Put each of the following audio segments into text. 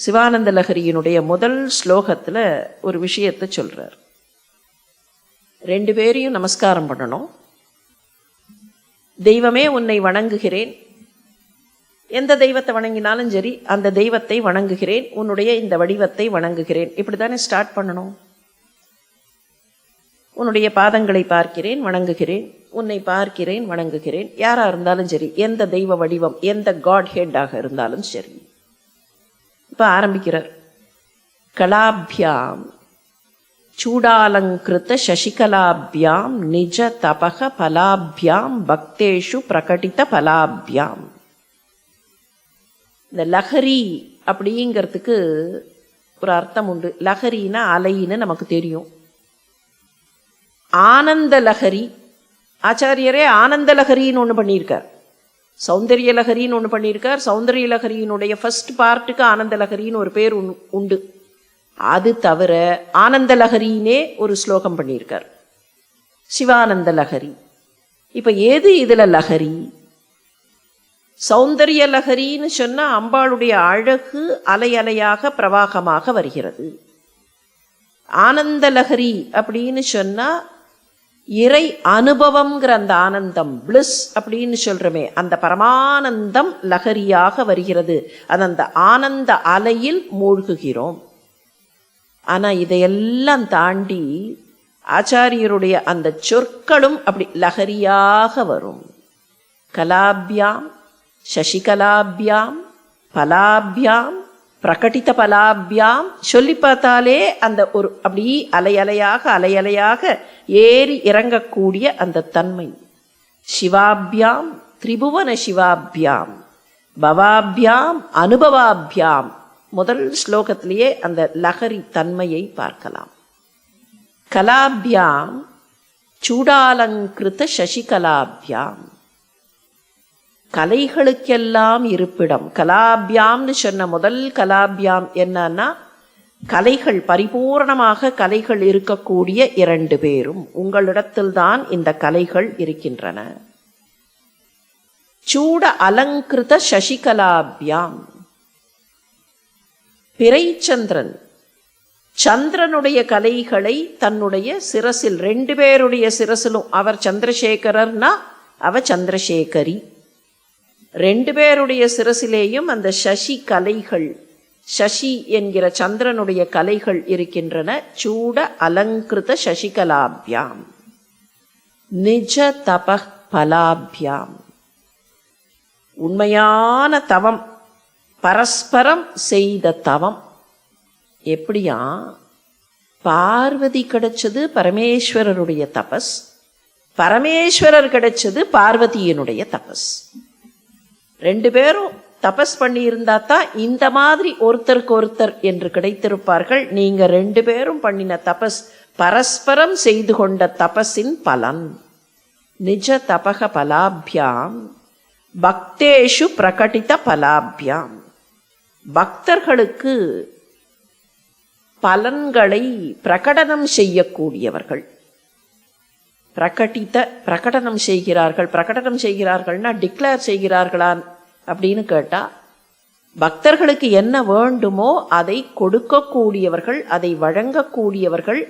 சிவானந்த லஹரியினுடைய முதல் ஸ்லோகத்தில் ஒரு விஷயத்தை சொல்கிறார் ரெண்டு பேரையும் நமஸ்காரம் பண்ணணும். தெய்வமே உன்னை வணங்குகிறேன். எந்த தெய்வத்தை வணங்கினாலும் சரி அந்த தெய்வத்தை வணங்குகிறேன். உன்னுடைய இந்த வடிவத்தை வணங்குகிறேன். இப்படி தானே ஸ்டார்ட் பண்ணணும். உன்னுடைய பாதங்களை பார்க்கிறேன் வணங்குகிறேன். உன்னை பார்க்கிறேன் வணங்குகிறேன். யாராக இருந்தாலும் சரி எந்த தெய்வ வடிவம் எந்த காட் ஹெட்டாக இருந்தாலும் சரி. இப்போ ஆரம்பிக்கிறார். கலாபியாம் சூடாலங்கிருத்த சசிகலாபியாம் நிஜ தபக பலாபியாம் பக்தேஷு பிரகடித பலாபியாம். இந்த லஹரி அப்படிங்கிறதுக்கு ஒரு அர்த்தம் உண்டு. லஹரின்னா அலைன்னு நமக்கு தெரியும். ஆனந்த லஹரி ஆச்சாரியரே ஆனந்த லஹரின்னு ஒன்று பண்ணியிருக்கார். சௌந்தரிய லகரின்னு ஒன்று பண்ணியிருக்கார். சௌந்தரிய லகரியினுடைய ஃபர்ஸ்ட் பார்ட்டுக்கு ஆனந்த லகரின்னு ஒரு பேர் உண்டு- உண்டு. அது தவிர ஆனந்த லஹரினே ஒரு ஸ்லோகம் பண்ணியிருக்கார். சிவானந்த லகரி. இப்போ எது இதில் லகரி? சௌந்தரிய லகரின்னு சொன்னால் அம்பாளுடைய அழகு அலை அலையாக பிரவாகமாக வருகிறது. ஆனந்த லகரி அப்படின்னு சொன்னால் இறை அனுபவம்ங்கிற அந்த ஆனந்தம் பிளிஸ் அப்படின்னு சொல்கிறோமே அந்த பரமானந்தம் லகரியாக வருகிறது. அது அந்த ஆனந்த அலையில் மூழ்குகிறோம். ஆனால் இதையெல்லாம் தாண்டி ஆச்சாரியருடைய அந்த சொற்களும் அப்படி லகரியாக வரும். கலாபியாம் சசிகலாபியாம் பலாபியாம் பிரகடித பலாபியாம் சொல்லி பார்த்தாலே அந்த ஒரு அப்படி அலையலையாக அலையலையாக ஏறி இறங்கக்கூடிய அந்த தன்மை. சிவாபியாம் திரிபுவன சிவாபியாம் பவாபியாம் அனுபவாபியாம் முதல் ஸ்லோகத்திலேயே அந்த லகரி தன்மையை பார்க்கலாம். கலாபியாம் சூடாலங்கிருத்த சசிகலாபியாம் கலைகளுக்கெல்லாம் இருப்பிடம். கலாபியாம்னு சொன்ன முதல் கலாபியாம் என்னன்னா கலைகள் பரிபூரணமாக கலைகள் இருக்கக்கூடிய இரண்டு பேரும். உங்களிடத்தில்தான் இந்த கலைகள் இருக்கின்றன. சூட அலங்கிருத சசிகலாபியாம். பிறைச்சந்திரன் சந்திரனுடைய கலைகளை தன்னுடைய சிரசில் ரெண்டு பேருடைய சிரசிலும் அவர் சந்திரசேகரர்னா அவ சந்திரசேகரி. ரெண்டு பேருடைய சிரசிலேயும் அந்த சசி கலைகள் சசி என்கிற சந்திரனுடைய கலைகள் இருக்கின்றன. சூட அலங்கிருத சசிகலாபியாம். நிஜ தப பலாபியாம். உண்மையான தவம் பரஸ்பரம் செய்த தவம். எப்படியா? பார்வதி கிடைச்சது பரமேஸ்வரருடைய தபஸ் பரமேஸ்வரர் கிடைச்சது பார்வதியினுடைய தபஸ். ரெண்டு பேரும் தபஸ் பண்ணி இருந்தா தான் இந்த மாதிரி ஒருத்தருக்கு ஒருத்தர் என்று கிடைத்திருப்பார்கள். நீங்க ரெண்டு பேரும் பண்ணின தபஸ் பரஸ்பரம் செய்து கொண்ட தபஸின் பலன். நிஜ தபக பலாபியாம். பக்தேஷு பிரகடித பலாபியாம். பக்தர்களுக்கு பலன்களை பிரகடனம் செய்யக்கூடியவர்கள். பிரகட்டித்த பிரகடனம் செய்கிறார்கள். பிரகடனம் செய்கிறார்கள்னா டிக்ளேர் செய்கிறார்களான் அப்படின்னு கேட்டால் பக்தர்களுக்கு என்ன வேண்டுமோ அதை கொடுக்கக்கூடியவர்கள் அதை வழங்கக்கூடியவர்கள்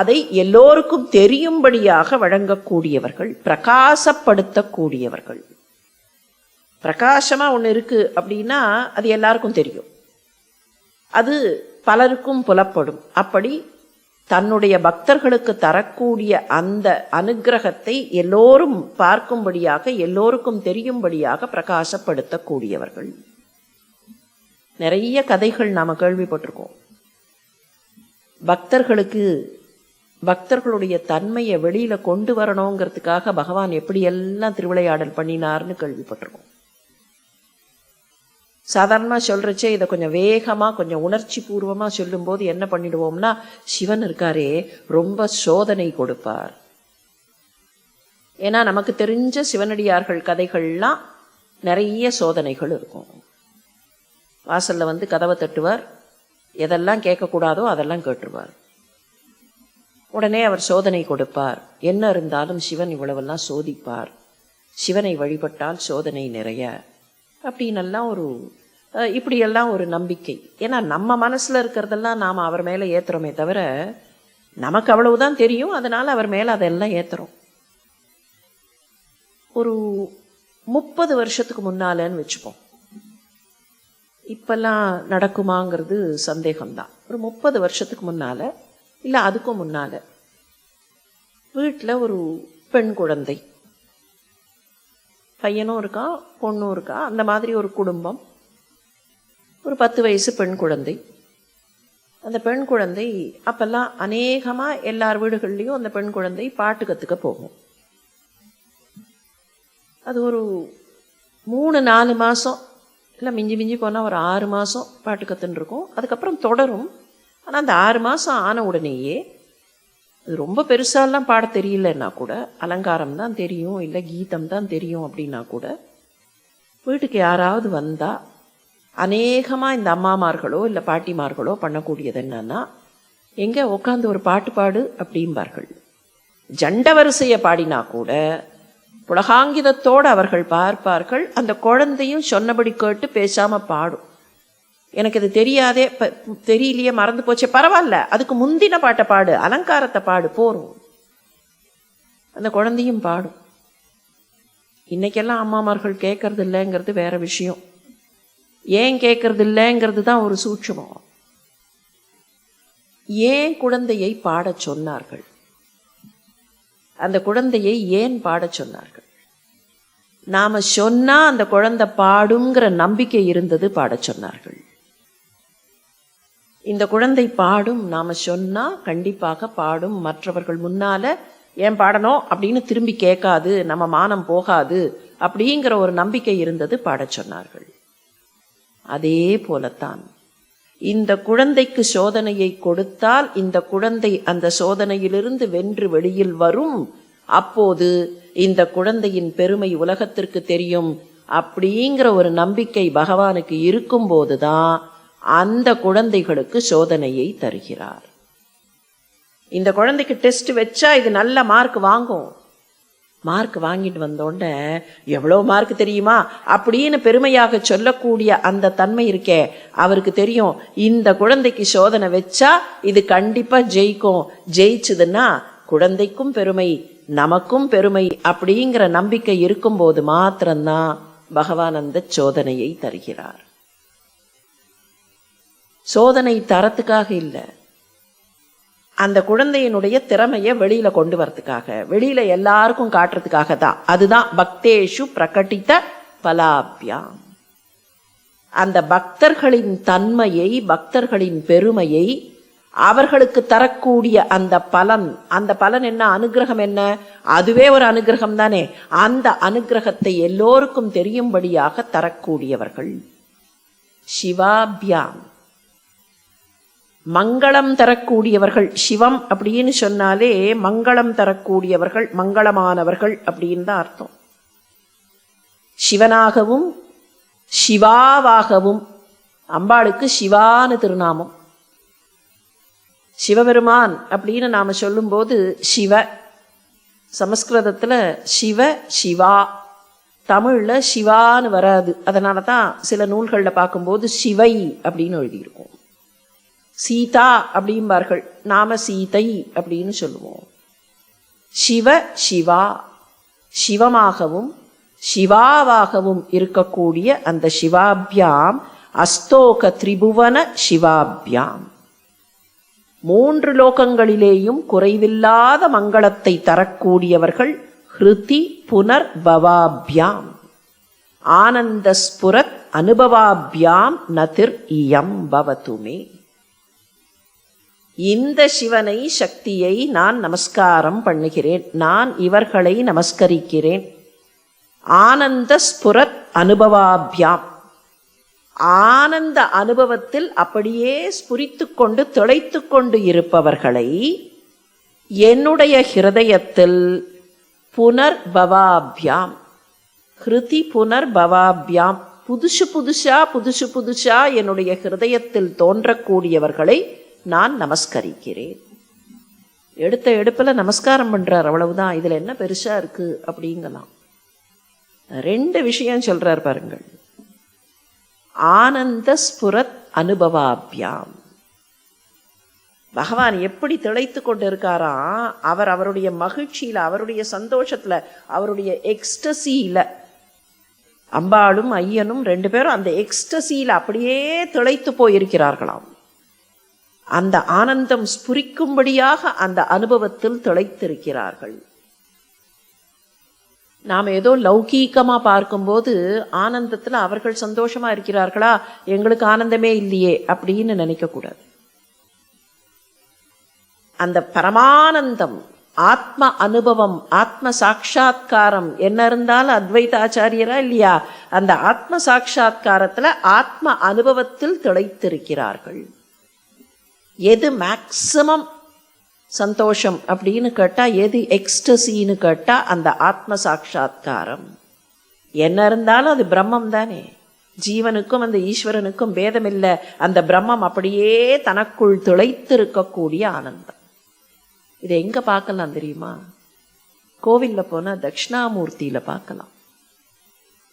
அதை எல்லோருக்கும் தெரியும்படியாக வழங்கக்கூடியவர்கள் பிரகாசப்படுத்தக்கூடியவர்கள். பிரகாசமாக ஒன்று இருக்குது அப்படின்னா அது எல்லாருக்கும் தெரியும். அது பலருக்கும் புலப்படும். அப்படி தன்னுடைய பக்தர்களுக்கு தரக்கூடிய அந்த அனுக்கிரகத்தை எல்லோரும் பார்க்கும்படியாக எல்லோருக்கும் தெரியும்படியாக பிரகாசப்படுத்தக்கூடியவர்கள். நிறைய கதைகள் நாம கேள்விப்பட்டிருக்கோம். பக்தர்களுக்கு பக்தர்களுடைய தன்மையை வெளியில கொண்டு வரணுங்கிறதுக்காக பகவான் எப்படியெல்லாம் திருவிளையாடல் பண்ணினார்னு கேள்விப்பட்டிருக்கோம். சாதாரணமாக சொல்கிறச்சே இதை கொஞ்சம் வேகமாக கொஞ்சம் உணர்ச்சி பூர்வமாக சொல்லும்போது என்ன பண்ணிடுவோம்னா சிவன் இருக்காரே ரொம்ப சோதனை கொடுப்பார். ஏன்னா நமக்கு தெரிஞ்ச சிவனடியார்கள் கதைகள்லாம் நிறைய சோதனைகள் இருக்கும். வாசல்ல வந்து கதவை தட்டுவார். எதெல்லாம் கேட்கக்கூடாதோ அதெல்லாம் கேட்டுருவார். உடனே அவர் சோதனை கொடுப்பார். என்ன இருந்தாலும் சிவன் இவ்வளவெல்லாம் சோதிப்பார். சிவனை வழிபட்டால் சோதனை நிறைய. அப்படின்னெல்லாம் ஒரு இப்படியெல்லாம் ஒரு நம்பிக்கை. ஏன்னா நம்ம மனசில் இருக்கிறதெல்லாம் நாம் அவர் மேலே ஏற்றுறோமே தவிர நமக்கு அவ்வளவுதான் தெரியும். அதனால் அவர் மேலே அதெல்லாம் ஏற்றுறோம் ஒரு முப்பது வருஷத்துக்கு முன்னாலன்னு வச்சுப்போம். இப்பெல்லாம் நடக்குமாங்கிறது சந்தேகம்தான். ஒரு முப்பது வருஷத்துக்கு முன்னால் இல்லை அதுக்கும் முன்னால வீட்டில் ஒரு பெண் குழந்தை. பையனும் இருக்கா பொண்ணும் இருக்கா? அந்த மாதிரி ஒரு குடும்பம். ஒரு பத்து வயசு பெண் குழந்தை. அந்த பெண் குழந்தை அப்போல்லாம் அநேகமாக எல்லார் வீடுகள்லேயும் அந்த பெண் குழந்தை பாட்டு கற்றுக்க போகும். அது ஒரு மூணு நாலு மாதம் இல்லை மிஞ்சி மிஞ்சி போனால் ஒரு ஆறு மாதம் பாட்டு கற்றுன்னு இருக்கும். அதுக்கப்புறம் தொடரும். ஆனால் அந்த ஆறு மாதம் ஆன உடனேயே அது ரொம்ப பெருசாலாம் பாட தெரியலன்னா கூட அலங்காரம் தான் தெரியும் இல்லை கீதம் தான் தெரியும் அப்படின்னா கூட வீட்டுக்கு யாராவது வந்தால் அநேகமாக இந்த அம்மாமார்களோ இல்லை பாட்டிமார்களோ பண்ணக்கூடியது என்னன்னா எங்கே உட்காந்து ஒரு பாட்டு பாடு அப்படிம்பார்கள். ஜண்ட வரிசையை பாடினா கூட புலகாங்கிதத்தோடு அவர்கள் பார்ப்பார்கள் அந்த குழந்தையும் சொன்னபடி கேட்டு பேசாமல் பாடும். எனக்கு இது தெரியாதே தெரியலையே மறந்து போச்சே பரவாயில்ல. அதுக்கு முந்தின பாட்டை பாடு அலங்காரத்தை பாடு போரும் அந்த குழந்தையும் பாடும். இன்னைக்கெல்லாம் அம்மாமார்கள் கேட்கறது இல்லைங்கிறது வேற விஷயம். ஏன் கேட்கறது இல்லைங்கிறது தான் ஒரு சூட்சமம். ஏன் குழந்தையை பாடச் சொன்னார்கள்? அந்த குழந்தையை ஏன் பாடச் சொன்னார்கள்? நாம சொன்னா அந்த குழந்தை பாடுங்கிற நம்பிக்கை இருந்தது பாடச் சொன்னார்கள். இந்த குழந்தை பாடும் நாம் சொன்னால் கண்டிப்பாக பாடும். மற்றவர்கள் முன்னால் ஏன் பாடணும்? அப்படின்னு திரும்பி கேட்காது. நம்ம மானம் போகாது. அப்படிங்கிற ஒரு நம்பிக்கை இருந்தது பாடச் சொன்னார்கள். அதே போலத்தான். இந்த குழந்தைக்கு சோதனையை கொடுத்தால் இந்த குழந்தை அந்த சோதனையிலிருந்து வென்று வெளியில் வரும். அப்போது இந்த குழந்தையின் பெருமை உலகத்திற்கு தெரியும். அப்படிங்கிற ஒரு நம்பிக்கை பகவானுக்கு இருக்கும்போதுதான் அந்த குழந்தைகளுக்கு சோதனையை தருகிறார். இந்த குழந்தைக்கு டெஸ்ட் வச்சா இது நல்ல மார்க் வாங்கும். மார்க் வாங்கிட்டு வந்தோடனே எவ்வளோ மார்க் தெரியுமா? அப்படின்னு பெருமையாக சொல்லக்கூடிய அந்த தன்மை இருக்கே அவருக்கு தெரியும். இந்த குழந்தைக்கு சோதனை வச்சா இது கண்டிப்பாக ஜெயிக்கும். ஜெயிச்சதுன்னா குழந்தைக்கும் பெருமை நமக்கும் பெருமை அப்படிங்கிற நம்பிக்கை இருக்கும்போது மாத்திரம்தான் பகவான் அந்த சோதனையை தருகிறார். சோதனை தரத்துக்காக இல்லை. அந்த குழந்தையினுடைய திறமையை வெளியில கொண்டு வரத்துக்காக வெளியில எல்லாருக்கும் காட்டுறதுக்காக தான். அதுதான் பக்தேஷு பிரகட்டித்த பலாபியாம். அந்த பக்தர்களின் தன்மையை பக்தர்களின் பெருமையை அவர்களுக்கு தரக்கூடிய அந்த பலன் அந்த பலன் என்ன அனுகிரகம் என்ன? அதுவே ஒரு அனுகிரகம் தானே. அந்த அனுகிரகத்தை எல்லோருக்கும் தெரியும்படியாக தரக்கூடியவர்கள். சிவாபியாம். மங்களம் தரக்கூடியவர்கள் சிவம் அப்படின்னு சொன்னாலே மங்களம் தரக்கூடியவர்கள் மங்களமானவர்கள் அப்படின்னு தான் அர்த்தம். சிவனாகவும் சிவாவாகவும் அம்பாளுக்கு சிவான்னு திருநாமம். சிவபெருமான் அப்படின்னு நாம சொல்லும்போது சிவ சமஸ்கிருதத்தில் சிவ சிவா தமிழ்ல சிவான்னு வராது. அதனால தான் சில நூல்களில் பார்க்கும்போது சிவை அப்படின்னு எழுதியிருக்கும். சீதா அப்படிம்பார்கள். நாம சீதை அப்படின்னு சொல்லுவோம். சிவ சிவா. சிவமாகவும் சிவாவாகவும் இருக்கக்கூடிய அந்த சிவாபியாம் அஸ்தோக திரிபுவன சிவாபியாம். மூன்று லோகங்களிலேயும் குறைவில்லாத மங்களத்தை தரக்கூடியவர்கள் ஹிருதி புனர் பவாபியாம். ஆனந்த ஸ்புரத் அனுபவாபியாம் நதிர் இயம் பவதுமே. இந்த சிவனை சக்தியை நான் நமஸ்காரம் பண்ணுகிறேன். நான் இவர்களை நமஸ்கரிக்கிறேன். ஆனந்த ஸ்புரத் அனுபவாபியாம். ஆனந்த அனுபவத்தில் அப்படியே ஸ்புரித்து கொண்டு திளைத்து கொண்டு இருப்பவர்களை என்னுடைய ஹிருதயத்தில் புனர்பவாபியாம். ஹிருதி புனர்பவாபியாம். புதுசு புதுசா புதுசு புதுசா என்னுடைய ஹிருதயத்தில் தோன்றக்கூடியவர்களை நான் நமஸ்கரிக்கிறேன். எடுத்த எடுப்பில் நமஸ்காரம் பண்ணுறார் அவ்வளவுதான். இதுல என்ன பெருசா இருக்கு அப்படிங்கலாம். ரெண்டு விஷயம் சொல்கிறார் பாருங்கள். ஆனந்த ஸ்புரத் அனுபவாபியாம். பகவான் எப்படி திளைத்து கொண்டு இருக்காராம் அவர் அவருடைய மகிழ்ச்சியில அவருடைய சந்தோஷத்துல அவருடைய எக்ஸ்டசியில அம்பாளும் ஐயனும் ரெண்டு பேரும் அந்த எக்ஸ்டசியில அப்படியே திளைத்து போயிருக்கிறார்களாம். அந்த ஆனந்தம் ஸ்புரிக்கும்படியாக அந்த அனுபவத்தில் திளைத்திருக்கிறார்கள். நாம் ஏதோ லௌகீகமாக பார்க்கும்போது ஆனந்தத்தில் அவர்கள் சந்தோஷமா இருக்கிறார்களா? எங்களுக்கு ஆனந்தமே இல்லையே அப்படின்னு நினைக்கக்கூடாது அந்த பரமானந்தம் ஆத்ம அனுபவம் ஆத்ம சாட்சா்காரம் என்ன இருந்தாலும் அத்வைத ஆச்சாரியரா இல்லையா? அந்த ஆத்ம சாட்சா்காரத்தில் ஆத்ம அனுபவத்தில் திளைத்திருக்கிறார்கள். எது மேக்சிமம் சந்தோஷம் அப்படின்னு கேட்டால் எது எக்ஸ்டசின்னு கேட்டால் அந்த ஆத்ம சாட்சா்காரம் என்ன இருந்தாலும் அது பிரம்மம் தானே. ஜீவனுக்கும் அந்த ஈஸ்வரனுக்கும் பேதம் இல்லை அந்த பிரம்மம் அப்படியே தனக்குள் துளைத்திருக்கக்கூடிய ஆனந்தம். இதை எங்கே பார்க்கலாம் தெரியுமா? கோவிலில் போனால் தட்சிணாமூர்த்தியில் பார்க்கலாம்.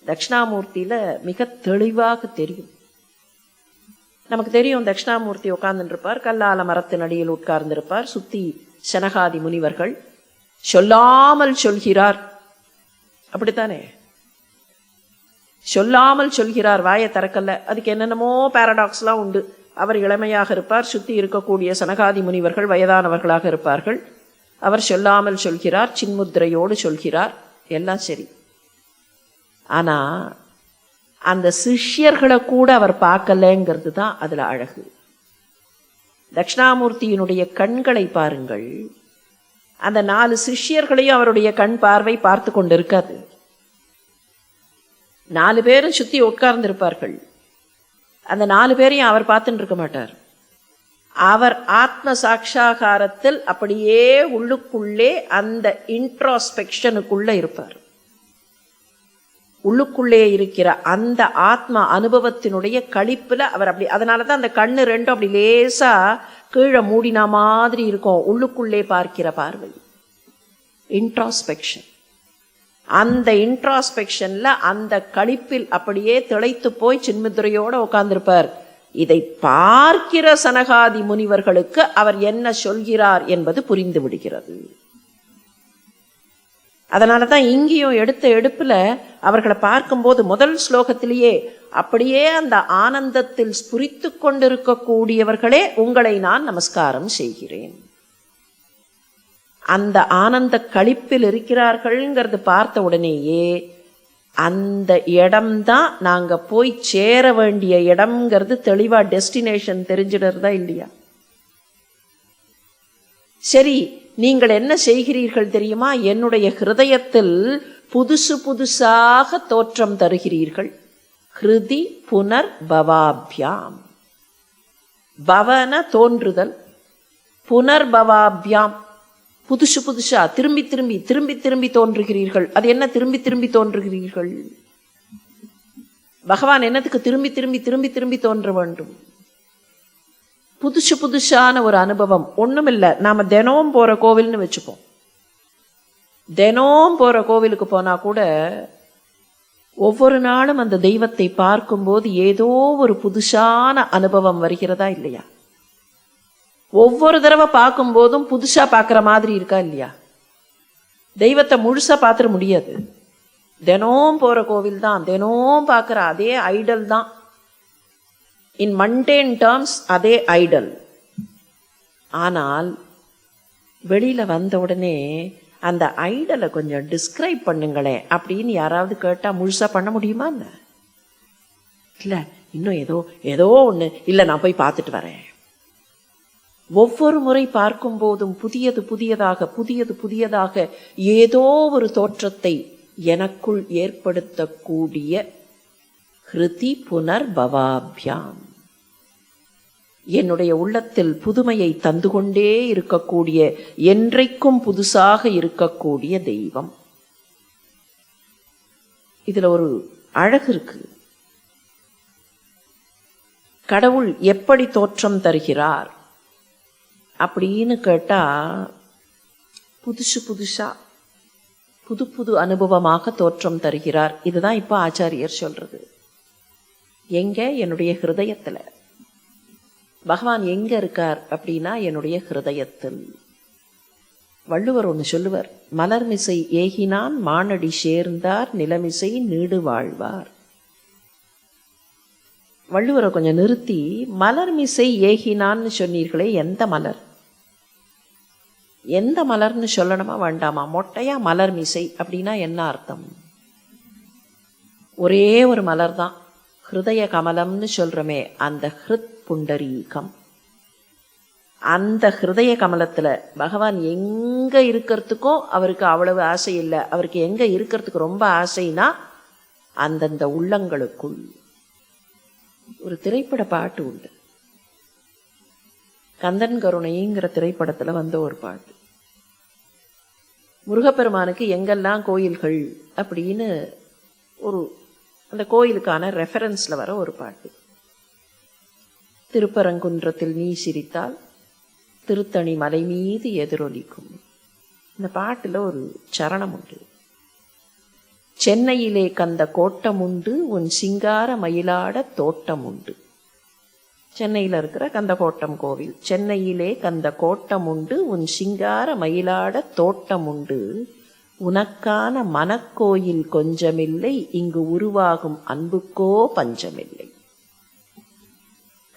தட்சிணாமூர்த்தியில் மிக தெளிவாக தெரியும். நமக்கு தெரியும் தட்சிணாமூர்த்தி உட்கார்ந்துருப்பார். கல்லால மரத்தின் அடியில் உட்கார்ந்திருப்பார். சுத்தி சனகாதி முனிவர்கள். சொல்லாமல் சொல்கிறார். அப்படித்தானே? சொல்லாமல் சொல்கிறார். வாயை திறக்கல்ல அதுக்கு என்னென்னமோ பாரடாக்ஸ்லாம் உண்டு. அவர் இளமையாக இருப்பார். சுத்தி இருக்கக்கூடிய சனகாதி முனிவர்கள் வயதானவர்களாக இருப்பார்கள். அவர் சொல்லாமல் சொல்கிறார். சின்முத்திரையோடு சொல்கிறார். எல்லாம் சரி. ஆனா அந்த சிஷ்யர்களை கூட அவர் பார்க்கலங்கிறது தான் அதில் அழகு. தட்சிணாமூர்த்தியினுடைய கண்களை பாருங்கள். அந்த நாலு சிஷ்யர்களையும் அவருடைய கண் பார்வை பார்த்து கொண்டு இருக்காது நாலு பேரும் சுற்றி உட்கார்ந்திருப்பார்கள். அந்த நாலு பேரையும் அவர் பார்த்துட்டு இருக்க மாட்டார். அவர் ஆத்ம சாட்சாகாரத்தில் அப்படியே உள்ளுக்குள்ளே அந்த இன்ட்ராஸ்பெக்ஷனுக்குள்ளே இருப்பார். உள்ளுக்குள்ளே இருக்கிற அந்த ஆத்ம அனுபவத்தினுடைய கழிப்பில் அவர் அப்படி அதனால தான் அந்த கண்ணு ரெண்டும் அப்படி லேசாக கீழே மூடின மாதிரி இருக்கும். உள்ளுக்குள்ளே பார்க்கிற பார்வை. இன்ட்ராஸ்பெக்ஷன் அந்த இன்ட்ராஸ்பெக்ஷனில் அந்த கழிப்பில் அப்படியே திளைத்து போய் சின்முத்திரையோட உட்கார்ந்துருப்பார். இதை பார்க்கிற சனகாதி முனிவர்களுக்கு அவர் என்ன சொல்கிறார் என்பது புரிந்து விடுகிறது. அதனால தான் இங்கேயும் எடுத்த எடுப்பில் அவர்களை பார்க்கும்போது முதல் ஸ்லோகத்திலேயே அப்படியே அந்த ஆனந்தத்தில் ஸ்புரித்து கொண்டிருக்கக்கூடியவர்களே உங்களை நான் நமஸ்காரம் செய்கிறேன். அந்த ஆனந்த கழிப்பில் இருக்கிறார்கள்ங்கிறது பார்த்த உடனேயே அந்த இடம்தான் நாங்கள் போய் சேர வேண்டிய இடம்ங்கிறது தெளிவாக டெஸ்டினேஷன் தெரிஞ்சிடுறதா இல்லையா? சரி நீங்கள் என்ன செய்கிறீர்கள் தெரியுமா? என்னுடைய ஹிருதயத்தில் புதுசு புதுசாக தோற்றம் தருகிறீர்கள். ஹிருதி புனர் பவாபியாம் பவன தோன்றுதல். புனர்பவாபியாம். புதுசு புதுசா திரும்பி திரும்பி திரும்பி திரும்பி தோன்றுகிறீர்கள். அது என்ன திரும்பி திரும்பி தோன்றுகிறீர்கள்? பகவான் என்னத்துக்கு திரும்பி திரும்பி திரும்பி திரும்பி தோன்ற வேண்டும்? புதுசு புதுசான ஒரு அனுபவம். ஒன்றும் இல்லை நாம் தினமும் போகிற கோவில்னு வச்சுப்போம். தினமும் போகிற கோவிலுக்கு போனால் கூட ஒவ்வொரு நாளும் அந்த தெய்வத்தை பார்க்கும்போது ஏதோ ஒரு புதுசான அனுபவம் வருகிறதா இல்லையா? ஒவ்வொரு தடவை பார்க்கும்போதும் புதுசாக பார்க்குற மாதிரி இருக்கா இல்லையா? தெய்வத்தை முழுசாக பார்த்துட முடியாது. தினம் போகிற கோவில் தான் தினம் பார்க்குற அதே ஐடல் தான். இன் மண்டேன் டேர்ம்ஸ் அதே ஐடல் ஆனால் வெளியில வந்த உடனே அந்த ஐடலை கொஞ்சம் டிஸ்கிரைப் பண்ணுங்களேன் அப்படின்னு யாராவது கேட்டா முழுசா பண்ண முடியுமா என்ன? இல்ல இன்னும் ஏதோ ஏதோ ஒண்ணு. இல்ல நான் போய் பார்த்துட்டு வரேன். ஒவ்வொரு முறை பார்க்கும் போதும் புதியது புதியதாக புதியது புதியதாக ஏதோ ஒரு தோற்றத்தை எனக்குள் ஏற்படுத்தக்கூடிய ஹிருதி புனர்பவாபியாம். என்னுடைய உள்ளத்தில் புதுமையை தந்து கொண்டே இருக்கக்கூடிய என்றைக்கும் புதுசாக இருக்கக்கூடிய தெய்வம். இதுல ஒரு அழகு இருக்கு. கடவுள் எப்படி தோற்றம் தருகிறார் அப்படின்னு கேட்டா புதுசு புதுசா புது புது அனுபவமாக தோற்றம் தருகிறார். இதுதான் இப்போ ஆச்சாரியர் சொல்றது. எங்க? என்னுடைய ஹிருதயத்துல. பகவான் எங்க இருக்கார் அப்படின்னா என்னுடைய ஹிருதயத்தில். வள்ளுவர் ஒன்று சொல்லுவர் மலர்மிசை ஏகினான் மானடி சேர்ந்தார் நிலமிசை நீடு வாழ்வார். வள்ளுவரை கொஞ்சம் நிறுத்தி மலர்மிசை ஏகினான்னு சொன்னீர்களே எந்த மலர்? எந்த மலர்னு சொல்லணுமா வேண்டாமா? மொட்டையா மலர் மிசை அப்படின்னா என்ன அர்த்தம்? ஒரே ஒரு மலர் தான் ஹிருதய கமலம்னு சொல்றோமே அந்த ஹிருத் புண்டரீகம். அந்த ஹிருதய கமலத்துல பகவான் எங்க இருக்கிறதுக்கும் அவருக்கு அவ்வளவு ஆசை இல்லை. அவருக்கு எங்க இருக்கிறதுக்கு ரொம்ப ஆசைனா அந்தந்த உள்ளங்களுக்குள். ஒரு திரைப்பட பாட்டு உண்டு. கந்தன் கருணைங்கிற திரைப்படத்துல வந்த ஒரு பாட்டு. முருகப்பெருமானுக்கு எங்கெல்லாம் கோயில்கள் அப்படின்னு ஒரு அந்த கோயிலுக்கான ரெஃபரன்ஸ்ல வர ஒரு பாட்டு. திருப்பரங்குன்றத்தில் நீ சிரித்தால் திருத்தணி மலை மீது எதிரொலிக்கும். இந்த பாட்டில் ஒரு சரணம் உண்டு. சென்னையிலே கந்த கோட்டம் உண்டு உன் சிங்கார மயிலாட தோட்டம் உண்டு. சென்னையில் இருக்கிற கந்தகோட்டம் கோவில் சென்னையிலே கந்த கோட்டம் உண்டு உன் சிங்கார மயிலாட தோட்டம் உண்டு. உனக்கான மனக்கோயில் கொஞ்சமில்லை இங்கு உருவாகும் அன்புக்கோ பஞ்சமில்லை.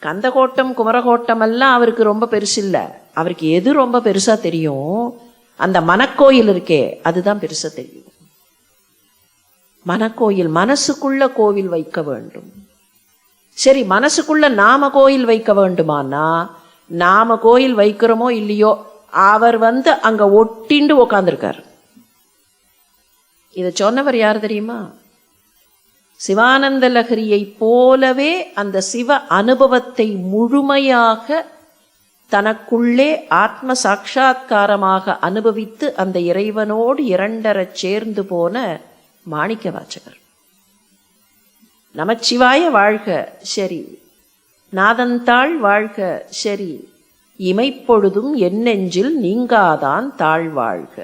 கந்தகோட்டம் குமரகோட்டம் எல்லாம் அவருக்கு ரொம்ப பெருசு இல்லை. அவருக்கு எது ரொம்ப பெருசாக தெரியும்? அந்த மனக்கோயில் இருக்கே அதுதான் பெருசாக தெரியும். மனக்கோயில் மனசுக்குள்ள கோவில் வைக்க வேண்டும். சரி மனசுக்குள்ள நாம கோயில் வைக்க வேண்டுமானா நாம கோயில் வைக்கிறோமோ இல்லையோ அவர் வந்து அங்க ஒட்டிண்டு உக்காந்துருக்கார். இதை சொன்னவர் யார் தெரியுமா? சிவானந்த லஹரியை போலவே அந்த சிவ அனுபவத்தை முழுமையாக தனக்குள்ளே ஆத்ம சாட்சா்காரமாக அனுபவித்து அந்த இறைவனோடு இரண்டரச் சேர்ந்து போன மாணிக்க வாச்சகர் நமச்சிவாய வாழ்க சரி நாதந்தாள் வாழ்க சரி இமைப்பொழுதும் என் நெஞ்சில் நீங்காதான் தாழ் வாழ்க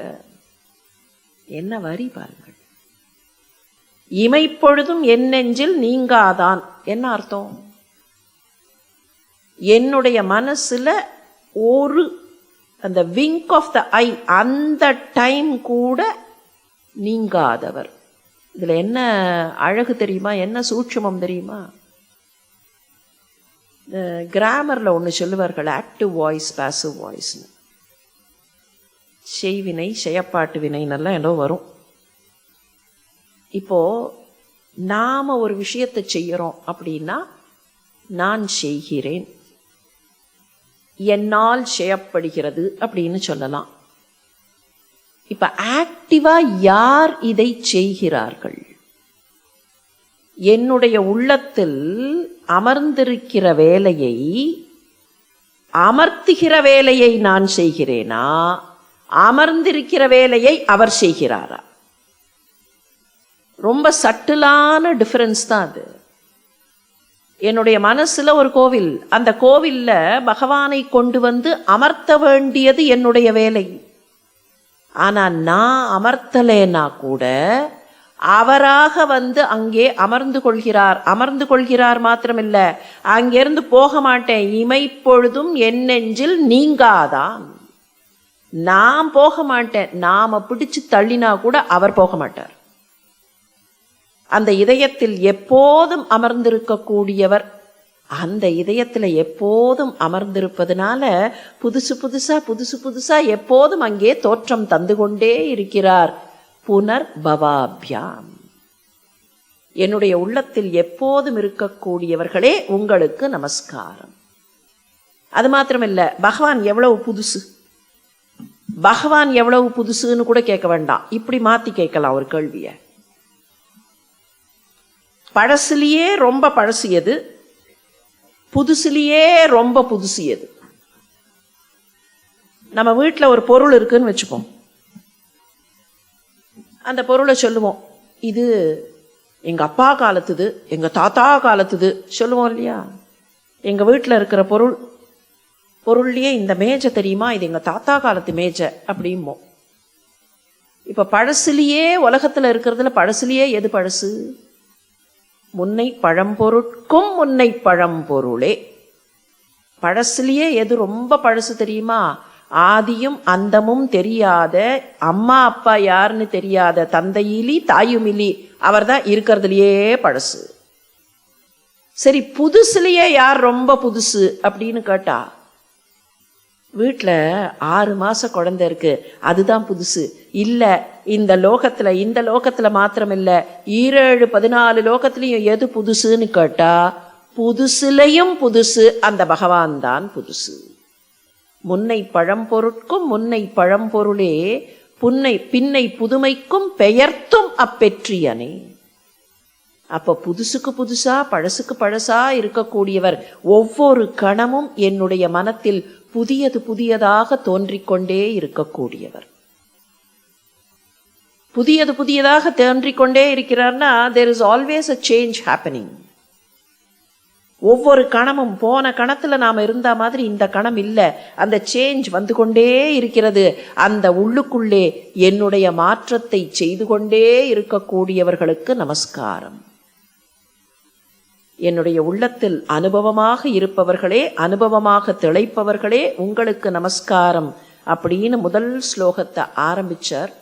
என்ன வரி பாருங்கள். இமைப்பொழுதும் என் நெஞ்சில் நீங்காதான். என்ன அர்த்தம்? என்னுடைய மனசில் ஒரு அந்த விங்க் ஆஃப் த ஐ அந்த டைம் கூட நீங்காதவர். இதில் என்ன அழகு தெரியுமா? என்ன சூட்சமம் தெரியுமா? கிராமரில் ஒன்று சொல்லுவார்கள் ஆக்டிவ் வாய்ஸ் பாசிவ் வாய்ஸ்னு செய்வினை செயப்பாட்டு வினைன்னெல்லாம் ஏதோ வரும். இப்போ நாம ஒரு விஷயத்தை செய்யறோம் அப்படின்னா நான் செய்கிறேன். என்னால் செய்யப்படுகிறது அப்படின்னு சொல்லலாம். இப்ப ஆக்டிவா யார் இதை செய்கிறார்கள்? என்னுடைய உள்ளத்தில் அமர்ந்திருக்கிற வேலையை அமர்த்துகிற வேலையை நான் செய்கிறேனா? அமர்ந்திருக்கிற வேலையை அவர் செய்கிறாரா? ரொம்ப சட்டிலான டிஃப்ரென்ஸ் தான் அது. என்னுடைய மனசில் ஒரு கோவில். அந்த கோவில்ல பகவானை கொண்டு வந்து அமர்த்த வேண்டியது என்னுடைய வேலை. ஆனால் நான் அமர்த்தலேனா கூட அவராக வந்து அங்கே அமர்ந்து கொள்கிறார். அமர்ந்து கொள்கிறார் மாத்திரமில்ல. அங்கிருந்து போக மாட்டேன். இமைப்பொழுதும் என் நெஞ்சில் நீங்காதான். நான் போக மாட்டேன். நாம் பிடிச்சு தள்ளினா கூட அவர் போக மாட்டார். அந்த இதயத்தில் எப்போதும் அமர்ந்திருக்கக்கூடியவர் அந்த இதயத்தில் எப்போதும் அமர்ந்திருப்பதனால புதுசு புதுசாக புதுசு புதுசாக எப்போதும் அங்கே தோற்றம் தந்து கொண்டே இருக்கிறார். புனர் பவாபியாம் என்னுடைய உள்ளத்தில் எப்போதும் இருக்கக்கூடியவர்களே உங்களுக்கு நமஸ்காரம். அது மாத்திரமில்லை பகவான் எவ்வளவு புதுசு? பகவான் எவ்வளவு புதுசுன்னு கூட கேட்க வேண்டாம். இப்படி மாற்றி கேட்கலாம் ஒரு கேள்வியை. பழசுலேயே ரொம்ப பழசு எது புதுசுலேயே ரொம்ப புதுசு எது நம்ம வீட்டில் ஒரு பொருள் இருக்குன்னு வச்சுப்போம். அந்த பொருளை சொல்லுவோம் இது எங்கள் அப்பா காலத்துது எங்கள் தாத்தா காலத்துது. சொல்லுவோம் இல்லையா? எங்கள் வீட்டில் இருக்கிற பொருள் பொருள்லேயே இந்த மேஜை தெரியுமா? இது எங்கள் தாத்தா காலத்து மேஜை அப்படிம்போம். இப்போ பழசுலேயே உலகத்தில் இருக்கிறதுல பழசுலேயே எது பழசு? முன்னை பழம்பொருட்கும் முன்னை பழம்பொருளே. பழசுலேயே எது ரொம்ப பழசு தெரியுமா? ஆதியும் அந்தமும் தெரியாத அம்மா அப்பா யாருன்னு தெரியாத தந்தையிலி தாயுமிலி அவர் தான் இருக்கிறதுலையே பழசு. சரி புதுசுலையே யார் ரொம்ப புதுசு அப்படின்னு கேட்டா வீட்டில் ஆறு மாத குழந்தை இருக்கு அதுதான் புதுசு. இல்லை இந்த லோகத்தில் இந்த லோகத்தில் மாத்திரம் இல்ல ஈரேழு பதினாலு லோகத்துலேயும் எது புதுசுன்னு கேட்டால் புதுசுலையும் புதுசு அந்த பகவான் தான் புதுசு. முன்னை பழம்பொருட்கும் முன்னை பழம்பொருளே புன்னை பின்னை புதுமைக்கும் பெயர்த்தும் அப்பெற்றியனே. அப்போ புதுசுக்கு புதுசா பழசுக்கு பழசா இருக்கக்கூடியவர் ஒவ்வொரு கணமும் என்னுடைய மனத்தில் புதியது புதியதாக தோன்றிக்கொண்டே இருக்கக்கூடியவர். புதியது புதியதாக தோன்றிக்கொண்டே இருக்கிறார்னா there is always a change happening ஒவ்வொரு கணமும் போன கணத்தில் நாம இருந்த மாதிரி இந்த கணம் இல்லை. அந்த சேஞ்ச் வந்து கொண்டே இருக்கிறது. அந்த உள்ளுக்குள்ளே என்னுடைய மாற்றத்தை செய்து கொண்டே இருக்கக்கூடியவர்களுக்கு நமஸ்காரம். என்னுடைய உள்ளத்தில் அனுபவமாக இருப்பவர்களே அனுபவமாக திளைப்பவர்களே உங்களுக்கு நமஸ்காரம் அப்படின்னு முதல் ஸ்லோகத்தை ஆரம்பிச்சார்.